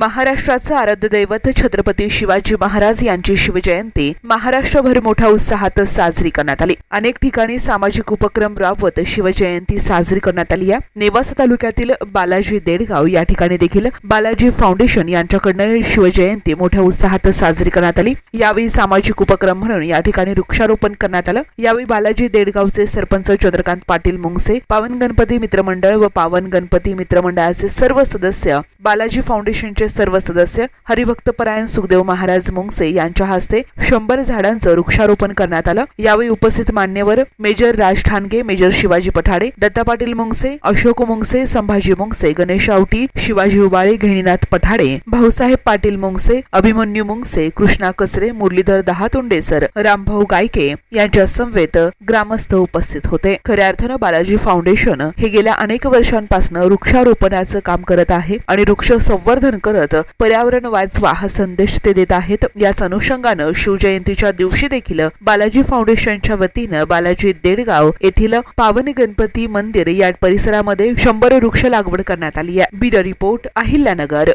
महाराष्ट्राचं आराध्य दैवत छत्रपती शिवाजी महाराज यांची शिवजयंती महाराष्ट्रभर मोठ्या उत्साहात साजरी करण्यात आली. अनेक ठिकाणी सामाजिक उपक्रम राबवत शिवजयंती साजरी करण्यात आली आहे. नेवासा तालुक्यातील बालाजी देडगाव या ठिकाणी देखील बालाजी फाउंडेशन यांच्याकडनं शिवजयंती मोठ्या उत्साहात साजरी करण्यात आली. यावेळी सामाजिक उपक्रम म्हणून या ठिकाणी वृक्षारोपण करण्यात आलं. यावेळी बालाजी देडगावचे सरपंच चंद्रकांत पाटील मुंगसे पावन गणपती मित्रमंडळ व पावन गणपती मित्रमंडळाचे सर्व सदस्य बालाजी फाउंडेशनचे सर्व सदस्य हरिभक्तपरायण सुखदेव महाराज मुंगसे यांच्या हस्ते शंभर झाडांचं वृक्षारोपण करण्यात आलं. यावेळी उपस्थित मान्यवर मेजर राज ठाणगे मेजर शिवाजी पठाडे दत्ता पाटील मुंगसे अशोक मुंगसे संभाजी मुंगसे गणेश आवटी शिवाजी उबाळे घेणीनाथ पठाडे भाऊसाहेब पाटील मुंगसे अभिमन्यू मुंगसे कृष्णा कसरे मुरलीधर दहातोंडेसर रामभाऊ गायके यांच्या समवेत ग्रामस्थ उपस्थित होते. खऱ्या अर्थानं बालाजी फाउंडेशन हे गेल्या अनेक वर्षांपासून वृक्षारोपणाचं काम करत आहे आणि वृक्ष संवर्धन करत पर्यावरण वाचवा हा संदेश ते देत आहेत. याच अनुषंगानं शिवजयंतीच्या दिवशी देखील बालाजी फाउंडेशनच्या वतीनं बालाजी देडगाव येथील पावन गणपती मंदिर या परिसरामध्ये शंभर वृक्ष लागवड करण्यात आली आहे. Bureau report Ahilyanagar.